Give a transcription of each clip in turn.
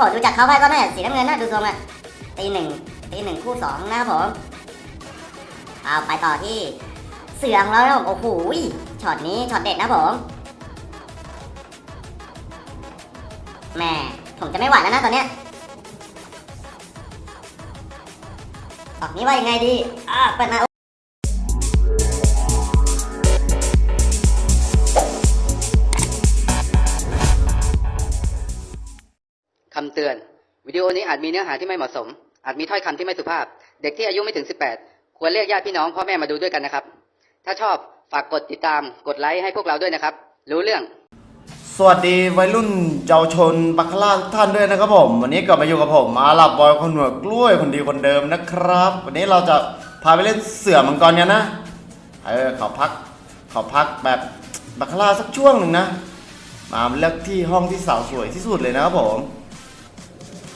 หดูจากเขาไปก็น่าจะสีน้ำเงินนะดูทรงอะตีหนึ่งตีหนึ่งคู่สองนะครับผมเอาไปต่อที่เสือของเรานะผมโอ้โหช็อตนี้ช็อตเด็ดนะผมแหม่ผมจะไม่ไหวแล้วนะตอนเนี้ยออกนี้ว่ายังไงดีอ่าเปิดมา คำเตือน วิดีโอนี้อาจมีเนื้อหาที่ไม่เหมาะสม อาจมีถ้อยคำที่ไม่สุภาพ เด็กที่อายุไม่ถึง 18 ควรเรียกญาติพี่น้องพ่อแม่มาดูด้วยกันนะครับ ถ้าชอบฝากกดติดตามกดไลค์ให้พวกเราด้วยนะครับ รู้เรื่อง สวัสดีวัยรุ่นเยาวชนบัคคาร่าทุกท่านด้วยนะครับผม วันนี้กลับมาอยู่กับผมอาลับบอยคนหัวดกล้วยคนดีคนเดิมนะครับ วันนี้เราจะพาไปเล่นเสือมังกรกันนะเออขอพักขอพักแบบบัคคาร่าสักช่วงหนึ่งนะมาเลือกที่ห้องที่สาวสวยที่สุดเลยนะครับผม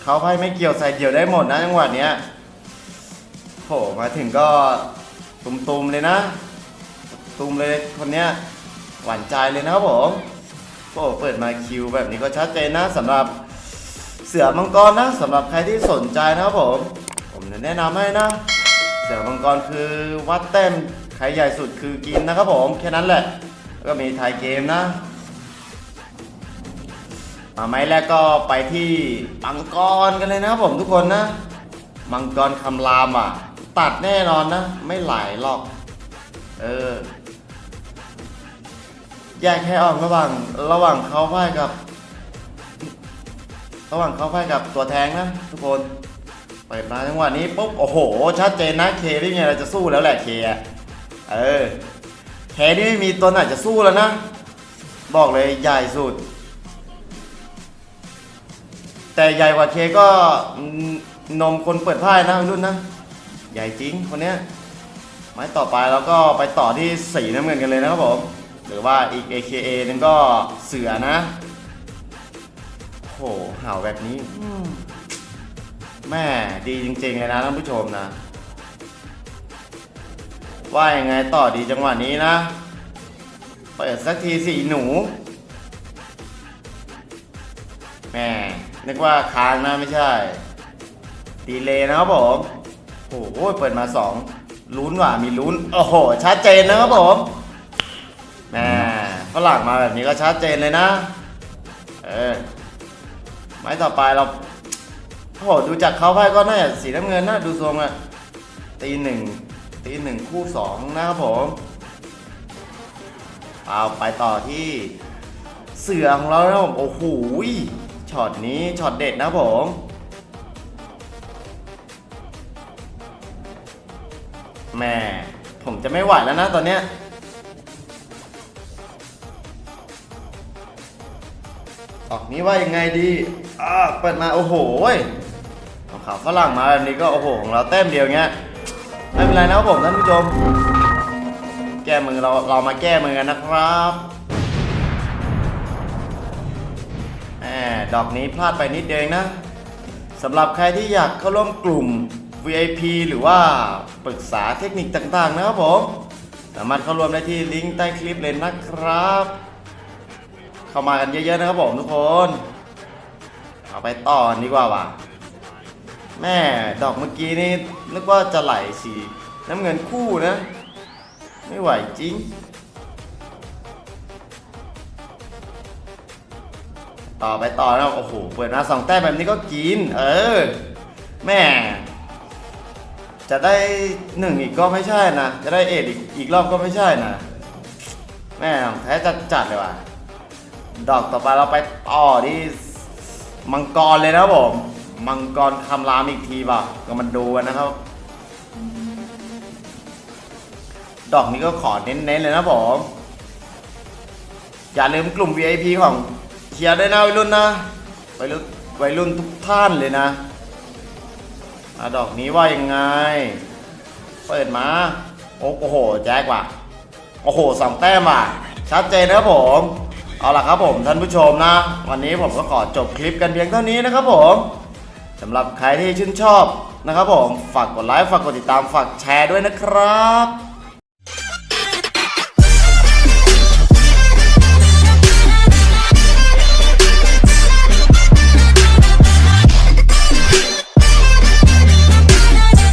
เขาไพ่ไม่เกี่ยวใส่เกี่ยวได้หมดนะจังหวะเนี้ยโหมาถึงก็ตุมๆเลยนะ ตุมเลยคนเนี้ยหวานใจเลยนะครับผมโอ้เปิดมาคิวแบบนี้ก็ชัดเจนนะสำหรับเสือมังกรนะสำหรับใครที่สนใจนะครับผม ผมจะแนะนำให้นะ เสือมังกรคือวัดแต้มใครใหญ่สุดคือกินนะครับผมแค่นั้นแหละ ก็มีไทยเกมนะ มาไม้แรกก็ไปที่มังกรกันเลยนะครับผมทุกคนนะ มังกรคำรามอะ ตัดแน่นอนนะ ไม่ไหลหรอก เออ แยกให้ออกระหว่างระหว่างเขาพ่ายกับ ระหว่างเขาพ่ายกับตัวแทงนะ ทุกคนเปิดมาจังหวะนี้ปุ๊บโอ้โห ชัดเจนนะเคนี่ไงเราจะสู้แล้วแหละเคอะเออเคนี่ไม่มีตัวไหนจะสู้แล้วนะ บอกเลยใหญ่สุด แต่ใหญ่กว่าเคก็นมคนเปิดพ่ายนะรุ่นนะ ใหญ่จริงคนเนี้ยไม้ต่อไปเราก็ไปต่อที่สีน้ำเงินกันเลยนะครับผม หรือว่าอีก AKA นึงก็เสือนะโหห่าแบบนี้แม่ดีจริงๆเลยนะท่านผู้ชมนะ ว่ายังไงต่อดีจังหวะนี้นะเปิดสักทีสีหนูแม่ นึกว่าค้างนะไม่ใช่ ดีเลยนะครับผมโอ้โหเปิดมาสองลุ้นว่ะมีลุ้น โอ้โหชัดเจนนะครับผมแม่ฝรั่งมาแบบนี้ก็ชัดเจนเลยนะ เออไม้ต่อไปเราโอ้โหดูจากเขาไพ่ก็น่าจะสีน้ำเงินนะดูทรงอะตีหนึ่งตีหนึ่งคู่สองนะครับผมเอาไปต่อที่เสือของเรานะครับผมโอ้โห ช็อตนี้ช็อตเด็ดนะผมแม่ผมจะไม่ไหวแล้วนะตอนเนี้ยออกนี้ว่ายังไงดีอ่าเปิดมาโอ้โหเอาข่าวฝรั่งมาแบบนี้ก็โอ้โหของเราแต้มเดียวเงี้ยไม่เป็นไรนะผมท่านผู้ชม แก้มือเราเรามาแก้มือกันนะครับ ดอกนี้พลาดไปนิดเดียวเองนะสำหรับใครที่อยากเข้าร่วมกลุ่ม VIP หรือว่าปรึกษาเทคนิคต่างๆ นะครับผม สามารถเข้าร่วมได้ที่ลิงก์ใต้คลิปเลยนะครับ เข้ามากันเยอะๆนะครับผมทุกคนเอาไปต่อดีกว่าว่ะแม่ดอกเมื่อกี้นี่นึกว่าจะไหลสีน้ำเงินคู่นะ ไม่ไหวจริง ต่อไปต่อนะโอ้โหเปิดมาสองแต้มแบบนี้ก็กิน เออ แม่ จะได้หนึ่งอีกก็ไม่ใช่นะ จะได้เอ็ดอีกอีกรอบก็ไม่ใช่นะ แม่แท้จัดจัดเลยว่ะ ดอกต่อไปเราไปต่อที่มังกรเลยนะผม มังกรคำรามอีกทีป่ะก็มาดูกันนะครับ ดอกนี้ก็ขอเน้นๆเลยนะผม อย่าลืมกลุ่ม VIP ของ เชียร์ด้วยนะวัยรุ่นนะวัยรุ่นวัยรุ่นทุกท่านเลยนะอะดอกนี้ว่ายังไง เปิดมา โอ้โห แจ็คว่ะ โอ้โหสองแต้มว่ะ ชัดเจนนะครับผม เอาล่ะครับผมท่านผู้ชมนะ วันนี้ผมก็ขอจบคลิปกันเพียงเท่านี้นะครับผมสำหรับใครที่ชื่นชอบนะครับผม ฝากกดไลค์ ฝากกดติดตาม ฝากแชร์ด้วยนะครับ